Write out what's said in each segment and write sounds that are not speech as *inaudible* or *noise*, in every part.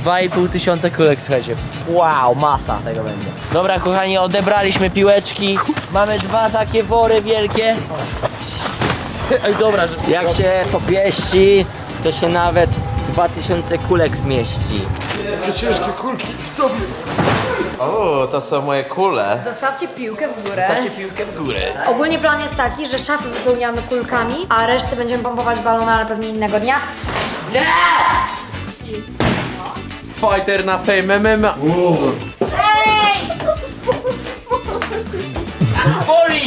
2,5 tysiąca kulek, słuchajcie. Wow, masa tego będzie. Dobra, kochani, odebraliśmy piłeczki. Mamy dwa takie wory wielkie. Ej, dobra, że... Jak się popieści, to się nawet 2000 kulek zmieści. O, to są moje kule. Zostawcie piłkę w górę. Stawcie piłkę w górę. Ogólnie plan jest taki, że szafy wypełniamy kulkami, a resztę będziemy pompować balona, ale pewnie innego dnia. Fighter na Fame MMA. Boli!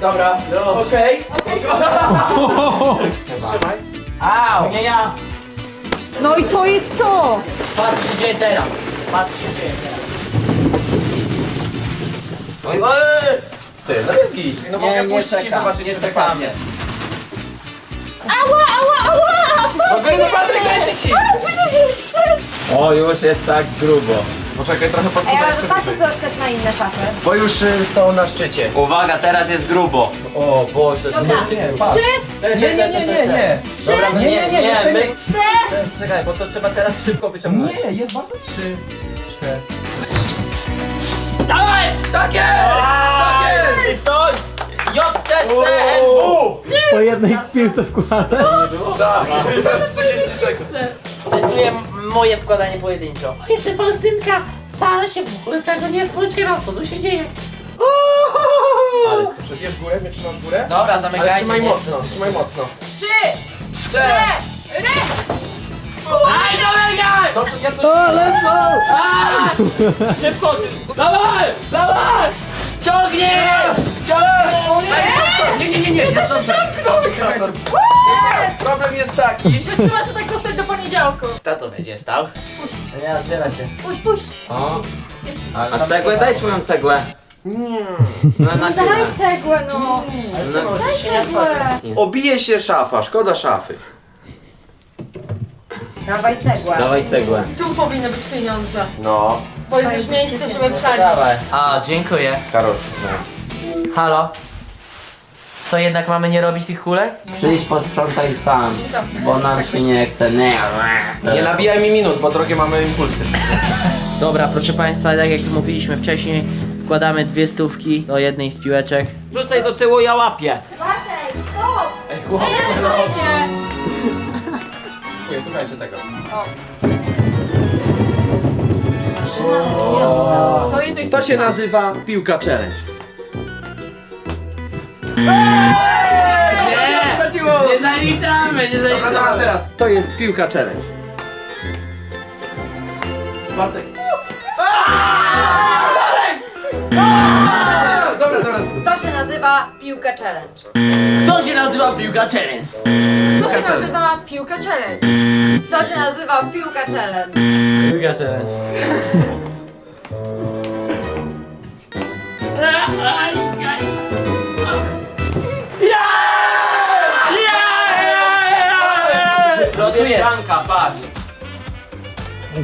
Dobra, okej. Au! Nie ja. No i to jest to! Patrz się dzieje teraz. Patrz się dzieje teraz. Ty, no jest git. No Nie, mogę nie puścić i czekam, zobaczyć, nie czy wypadnie. Ała, ała, ała! Do góry, no Patryk, leci ci! O, już jest tak grubo. Poczekaj, trochę Ej, ale zostawcie coś też na inne szafy. Bo już y, są na szczycie. Uwaga, teraz jest grubo. O Boże. Dobra. Nie, nie, nie, nie, nie, nie. Dobra, Nie, nie, nie, jeszcze nie. Czekaj, bo to trzeba teraz szybko wyciągnąć. Nie, jest bardzo trzy. Cztery. Dawaj! Tak jest! Tak jest! I co? JTCNW! Po jednej piłce wkłada. Tak, 30 sekund. Testuję moje wkładanie pojedynczo. Jestem Faustynka. Wcale się w ogóle tego nie spodziewam. Co tu się dzieje? Bierz górę, mnie trzymasz górę? Dobra, Ale zamykajcie. trzymaj mocno, trzymaj mocno. Trzy! Cztery! Aj, zamykaj! Dobrze, ja to... O, lecą! Szybko! Dawaj! Dawaj! Ciągnij! Nie, nie, nie, nie, jest dobrze. Problem jest taki, Trzeba to tak zostać do poniedziałku. Kto to będzie stał? Nie, otwiera się. Puść, puść. O. A cegłę? Daj swoją cegłę. No na tyle. Daj cegłę, no. No, Daj cegłę. Obije się szafa, szkoda szafy. Dawaj cegłę. Dawaj cegłę. Tu powinny być pieniądze. No. Bo jest już miejsce, żeby wsadzić. Dawaj. A, dziękuję. Karol, Halo? Co jednak mamy nie robić tych kulek? Przyjdź posprzątaj sam, bo nam się nie chce. Nie. nie nabijaj mi minut, bo drogie mamy impulsy. Dobra, proszę Państwa, tak jak mówiliśmy wcześniej, wkładamy dwie stówki do jednej z piłeczek. Rzucaj do tyłu, ja łapię. Bartek, stop! Ej, chłopcy, no. Dziękuję, słuchajcie tego. To jest To się nazywa piłka challenge. Nie! Nie zaliczamy, nie Dobra, dobra, zaliczamy. teraz. To jest piłka challenge. Bartek. Dobra, dobra. To się nazywa piłka challenge. To się nazywa piłka challenge. To się nazywa piłka challenge. To się nazywa piłka challenge. Piłka challenge. Rotuję. Franka, patrz.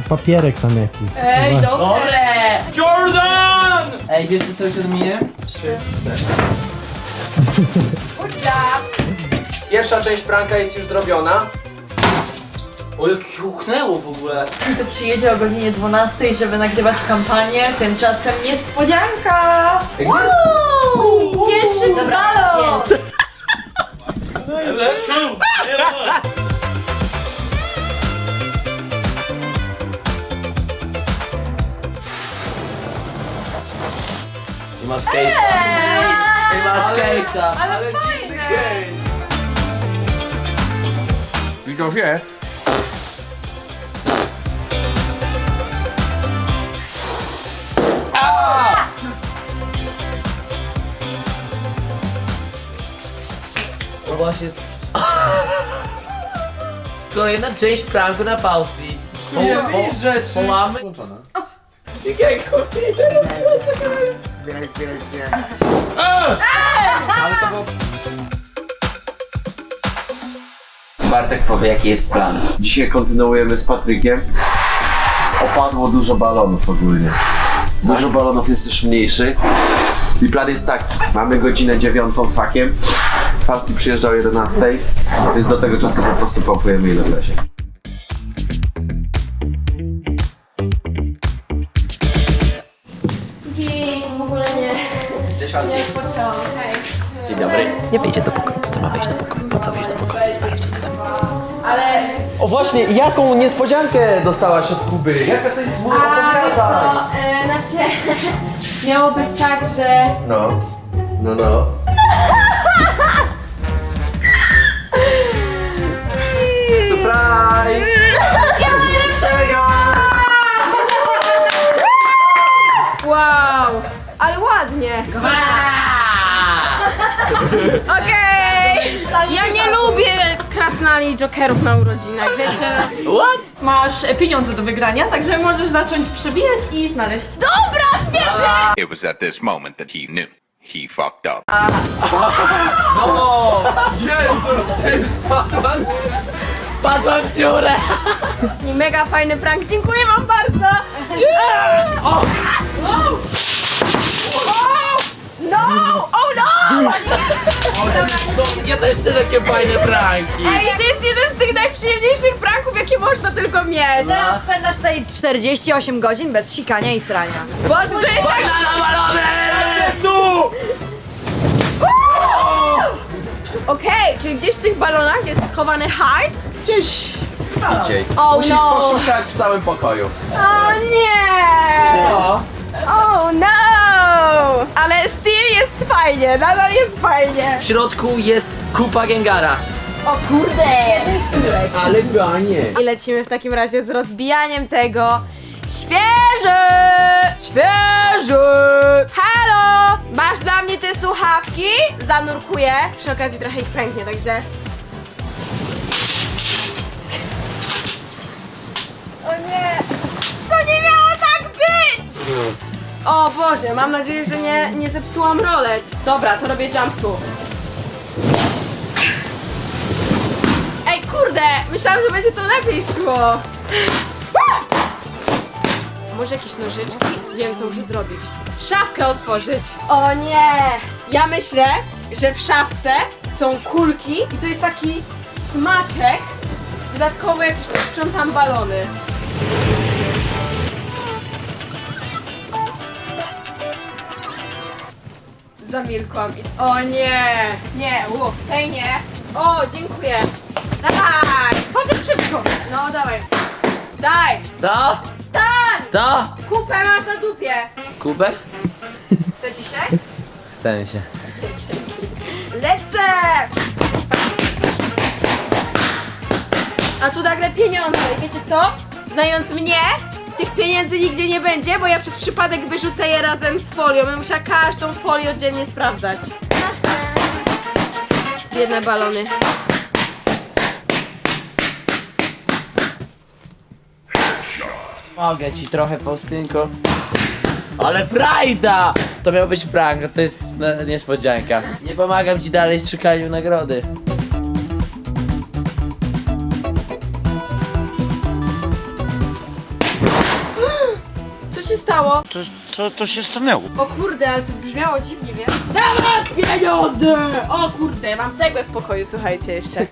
Papierek tam jakiś. Ej, dobra. Dobre! Jordan! Ej, wiesz co coś ode mnie? Trzy, cztery. Good job. Pierwsza część pranka jest już zrobiona. O, jak huchnęło w ogóle. Tu przyjedzie o godzinie 12, żeby nagrywać kampanię. Tymczasem niespodzianka! Ej, Gdzie jest? Pierwszy balon! więc masz case'a. I masz case'a. Ale fajne! Widzowie. No właśnie. *laughs* Kolejna część pranku na Fausti. Nie wiesz rzeczy. Połamy. Włączona. Jakiego? Ale to było... Bartek powie jaki jest plan. Dzisiaj kontynuujemy z Patrykiem. Opadło dużo balonów ogólnie. Dużo balonów jest już mniejszych. I plan jest taki. Mamy godzinę dziewiątą z hakiem. Fausti przyjeżdża o 11, więc do tego czasu po prostu pompujemy ile wlezie. Nie wejdzie do pokoju. Po co ma wejść do pokoju? Po co wejść do pokoju? Sprawdźcie co tam. Ale O właśnie, jaką niespodziankę dostałaś od Kuby? Jaka to jest mój A wiesz co, e, znaczy *laughs* miało być tak, że No. No, no. Surprise! wow, ale ładnie. Okej, ja nie lubię krasnali jokerów na urodzinach, wiecie. What? masz pieniądze do wygrania, także możesz zacząć przebijać i znaleźć. Dobra, śmieszne! It was at this moment that he knew he fucked up. Jezus, Padłem w dziurę! I mega fajny prank, dziękuję wam bardzo. No! Oh no! Ja też chcę takie fajne pranki. Ej, to jest jeden z tych najprzyjemniejszych pranków, jakie można tylko mieć. Teraz spędzasz tutaj 48 godzin bez sikania i srania. Boże, że jeszcze... Banana balony! Okej, czyli gdzieś w tych balonach jest schowany hajs? Gdzieś. Idziej. Oh Musisz no! poszukać w całym pokoju. O nie! No. Oh no! Ale still jest fajnie, nadal jest fajnie. W środku jest kupa Gengara. O kurde! Ale panie. I lecimy w takim razie z rozbijaniem tego. Świeży! Świeży! Halo! Masz dla mnie te słuchawki? Zanurkuję. Przy okazji trochę ich pęknie, także... O nie! To nie miało tak być! O Boże, mam nadzieję, że nie, nie zepsułam rolet. Dobra, to robię jump tu. Ej, kurde! Myślałam, że będzie to lepiej szło. Może jakieś nożyczki? Wiem, co muszę zrobić. Szafkę otworzyć. O nie! Ja myślę, że w szafce są kulki i to jest taki smaczek. Dodatkowo jakieś sprzątam balony. Zamilkłam i... O nie! Nie, łuk, tej nie. O, dziękuję. Dawaj! Patrz szybko. No, dawaj. Daj! To? Stań! To? Kupę masz na dupie. Kubę? Chce dzisiaj? Chce mi się. Lecę! A tu nagle pieniądze i wiecie co? Znając mnie, tych pieniędzy nigdzie nie będzie, bo ja przez przypadek wyrzucę je razem z folią. Ja muszę każdą folię oddzielnie sprawdzać. Biedne balony. Mogę ci trochę, Faustynko. Ale frajda! To miał być prank, to jest e, niespodzianka. Nie pomagam ci dalej w szukaniu nagrody. Stało? Co, co, co się stanęło? O kurde, ale to brzmiało dziwnie, wiem. Dawać pieniądze! O kurde, mam cegłę w pokoju, słuchajcie jeszcze.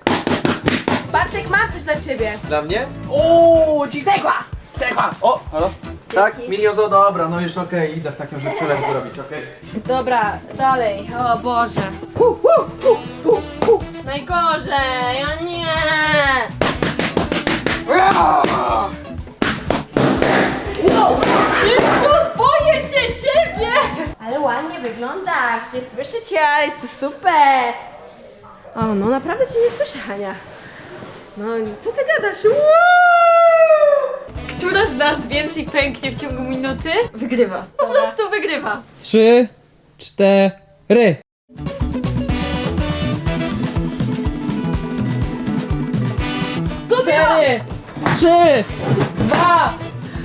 Bartek, mam coś dla ciebie. Dla mnie? O, dzi- Cegła! Cegła! O, halo? Tak? Milion zo, dobra, no już okej, idę w takim rzeczu przelew zrobić, okej? Dobra, dalej. O Boże. Najgorzej, o nie! Wyglądasz, nie słyszę cię, ale jest super! O, no naprawdę cię nie słyszę, Hania. No, co ty gadasz? Woo! Która z nas więcej pęknie w ciągu minuty, wygrywa. Po prostu wygrywa. Trzy, cztery. Cztery, trzy, dwa,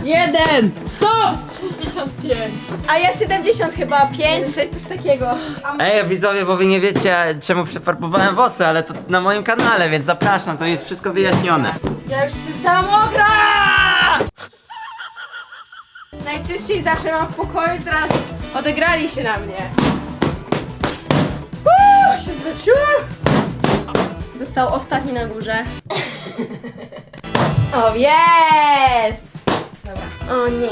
jeden, stop! 65. A ja 70 chyba, 5, 6, coś takiego. Ej, widzowie, bo wy nie wiecie, czemu przefarbowałem włosy, ale to na moim kanale, więc zapraszam, to jest wszystko wyjaśnione. Ja już jestem cała mokra! Najczyściej zawsze mam w pokoju, teraz odegrali się na mnie. Uuu, się zmęczyłam. Został ostatni na górze. *laughs* O, jest! Dobra. O nie.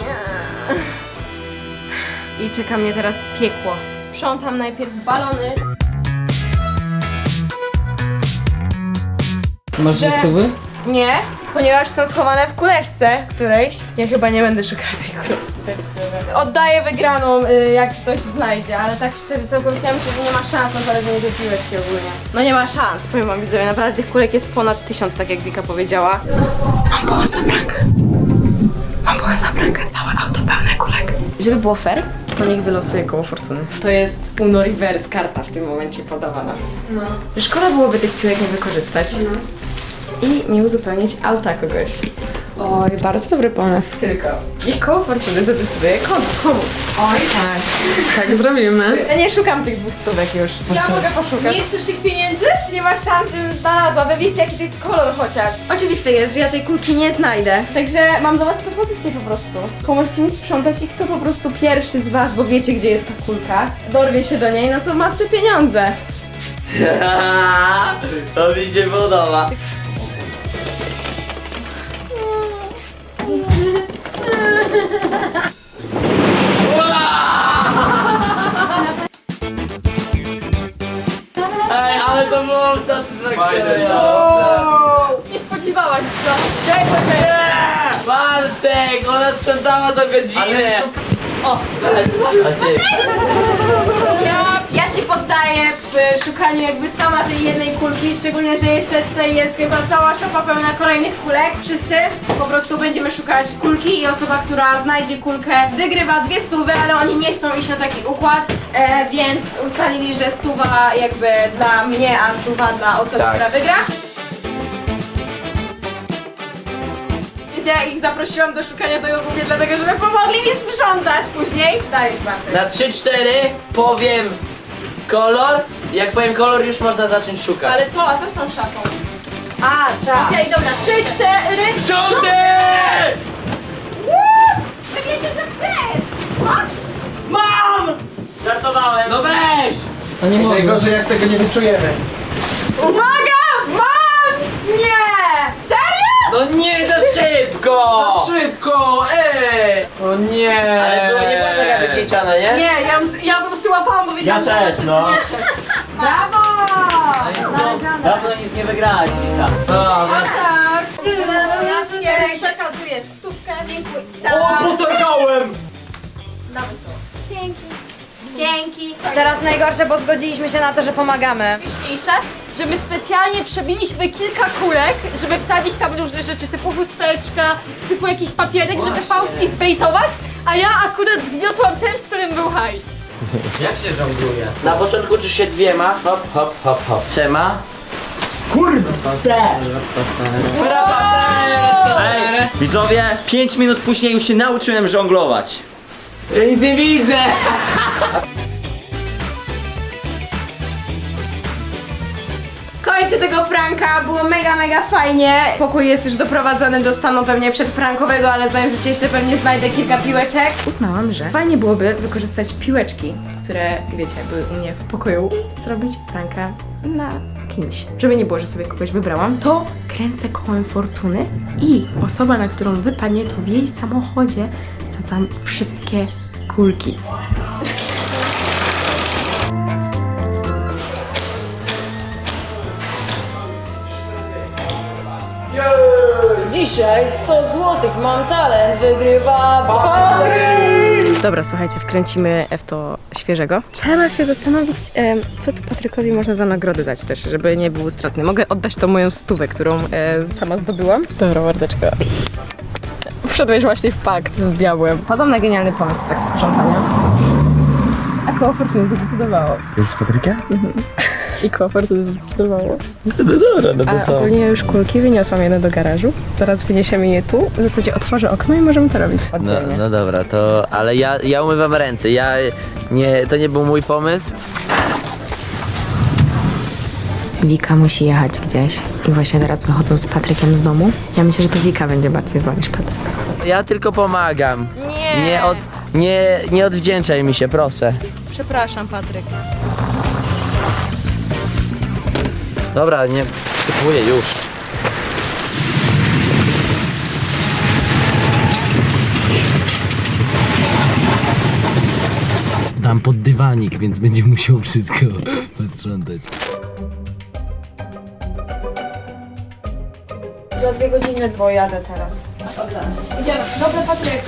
I czeka mnie teraz piekło. Sprzątam najpierw balony. Masz Że-? Nie, ponieważ są schowane w kuleczce którejś. Ja chyba nie będę szukała tej kuleczki, tak szczerze. Oddaję wygraną, y, jak ktoś znajdzie, ale tak szczerze całkowicie ja myślę, że nie ma szans na znalezienie tej piłeczki ogólnie. No nie ma szans, powiem wam widzowie, naprawdę tych kulek jest ponad tysiąc, tak jak Wika powiedziała. Mam pomysł na prankę. Mam na prankę, całe auto pełne kulek. Żeby było fair, to niech wylosuje koło fortuny. To jest Uno Reverse karta w tym momencie podawana. No. Szkoda byłoby tych piłek nie wykorzystać i nie uzupełnić auta kogoś. Oj, bardzo dobry pomysł. Tylko. I koło fortuny zadecyduje komu. komu. Oj, tak. Tak zrobimy. Ja nie szukam tych dwóch stówek już. Ja mogę poszukać. Nie chcesz tych pieniędzy? Nie ma szans, żebym znalazła. Wy wiecie, jaki to jest kolor chociaż. Oczywiste jest, że ja tej kulki nie znajdę. Także mam do was propozycję po prostu. Pomożecie mi sprzątać i kto po prostu pierwszy z was, bo wiecie, gdzie jest ta kulka, dorwie się do niej, no to ma te pieniądze. *laughs* to mi się podoba. Ej, ale to było satysfakcjonujące. Nie spodziewałaś co? Czego się nie! Bartek, ona sprzątała do godziny. O, Maciej. Ja, ja się poddaję w szukaniu jakby sama tej jednej kulki, szczególnie, że jeszcze tutaj jest chyba cała szafa pełna kolejnych kulek. Wszyscy po prostu będziemy szukać kulki i osoba, która znajdzie kulkę wygrywa dwie stówy, ale oni nie chcą iść na taki układ, e, więc ustalili, że stuwa jakby dla mnie, a stuwa dla osoby, Tak. która wygra. Więc ja ich zaprosiłam do szukania tego głównie dlatego, żeby pomogli mi sprzątać później. Dajesz Bartek. Na 3-4 powiem kolor. Jak powiem kolor, już można zacząć szukać. Ale co, a co z tą szafą? A, trzeba. Okej, dobra, trzy, cztery. Żółty! Wiecie, że wy! No weź! A nie mogę. Najgorzej jak tego nie wyczujemy. Uwaga! Mam! Nie! Serio? No nie za szybko! Szybko, ej! O nie! Ale była nie była taka nie? Nie, ja, ja po prostu łapałam, bo wiedziałam, że ona się no. zmiecie. Brawo! Znalezione. Dawno nic nie wygrałaś, Wika. No, Tak. Gratulacje. Przekazuję stówkę. Dziękuję. potargałem! Damy to. Dzięki. Dzięki. Teraz najgorsze, bo zgodziliśmy się na to, że pomagamy. Śmieszniejsze, że my specjalnie przebiliśmy kilka kulek, żeby wsadzić tam różne rzeczy, typu chusteczka, typu jakiś papierek, żeby Fausti zbejtować, a ja akurat zgniotłam ten, w którym był hajs. Na początku uczysz się dwiema, hop, hop, hop, hop. Trzema. Ej, widzowie, 5 minut później już się nauczyłem żonglować. Nic nie widzę! Kończę tego pranka, było mega, mega fajnie. Pokój jest już doprowadzony do stanu pewnie przedprankowego, ale znając życie jeszcze pewnie znajdę kilka piłeczek. Uznałam, że fajnie byłoby wykorzystać piłeczki, które, wiecie, były u mnie w pokoju i zrobić pranka na kimś. Żeby nie było, że sobie kogoś wybrałam, to kręcę kołem fortuny i osoba, na którą wypadnie, to w jej samochodzie wsadzam wszystkie kulki. Dzisiaj 100 zł, mam talent, wygrywa Patryk! Dobra, słuchajcie, wkręcimy w to świeżego. Trzeba się zastanowić, co tu Patrykowi można za nagrodę dać też, żeby nie był stratny. Mogę oddać tą moją stówę, którą e, sama zdobyłam. Dobra, mordeczko. Wszedłeś właśnie w pakt z diabłem. Padam na genialny pomysł w trakcie sprzątania. A koło fortuny zadecydowało. Jest z Patrykiem? I koło fortuny zadecydowało. No dobra, no to A ogólnie ja już kulki wyniosłam jedne do garażu. Zaraz wyniesiemy je tu. W zasadzie otworzę okno i możemy to robić. No, Oddzielnie. no dobra, to. Ale ja, ja umywam ręce. Ja nie. To nie był mój pomysł. Wika musi jechać gdzieś i właśnie teraz wychodzą z Patrykiem z domu. Ja myślę, że to Wika będzie bardziej zła niż Patryk. Ja tylko pomagam. Nie! Nie, od, nie, nie odwdzięczaj mi się, proszę. Przepraszam, Patryk. Dobra, nie. Kupuję już. tam pod dywanik, więc będzie musiał wszystko *laughs* posprzątać. Za dwie godziny, bo jadę teraz. Idziemy. Dobra, Patryk.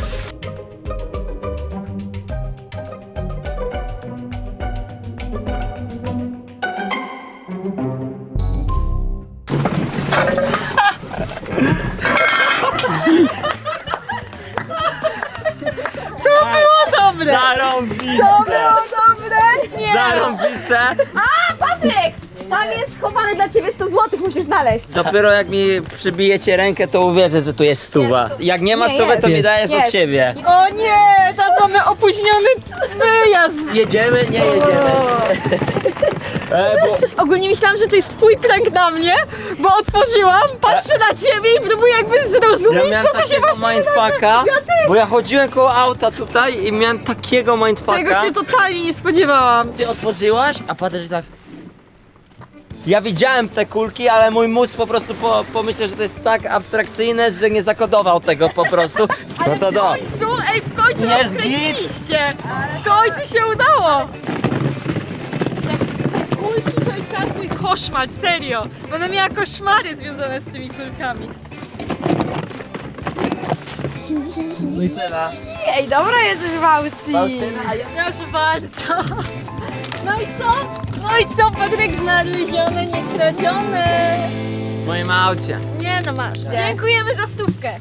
Znaleźć. Dopiero jak mi przybijecie rękę, to uwierzę, że tu jest stuwa. Jak nie ma Nie, stówy, to jest. mi dajesz od Jest. siebie. O nie, teraz mamy opóźniony wyjazd. Jedziemy? Nie jedziemy. *laughs* Ogólnie myślałam, że to jest twój prank na mnie, bo otworzyłam, patrzę na ciebie i próbuję jakby Ja zrozumieć, miałem co tu się takiego właśnie mindfucka, bo ja chodziłem koło auta tutaj i miałem takiego Tego mindfucka. się totalnie nie spodziewałam. Ty otworzyłaś, a Patryk tak... Ja widziałem te kulki, ale mój mózg po prostu po, pomyślał, że to jest tak abstrakcyjne, że nie zakodował tego po prostu. *laughs* No to W do. końcu, ej, w końcu nas git. skręciliście. W końcu się udało. Te kulki to jest teraz mój koszmar, serio. Będę miała koszmary związane z tymi kulkami. No i cena? Ej, dobra jesteś w Austrii. Proszę bardzo. No i co? I co, Patryk znalezione, nie kradzione. W moim aucie. Nie no masz. Dziękujemy za stówkę.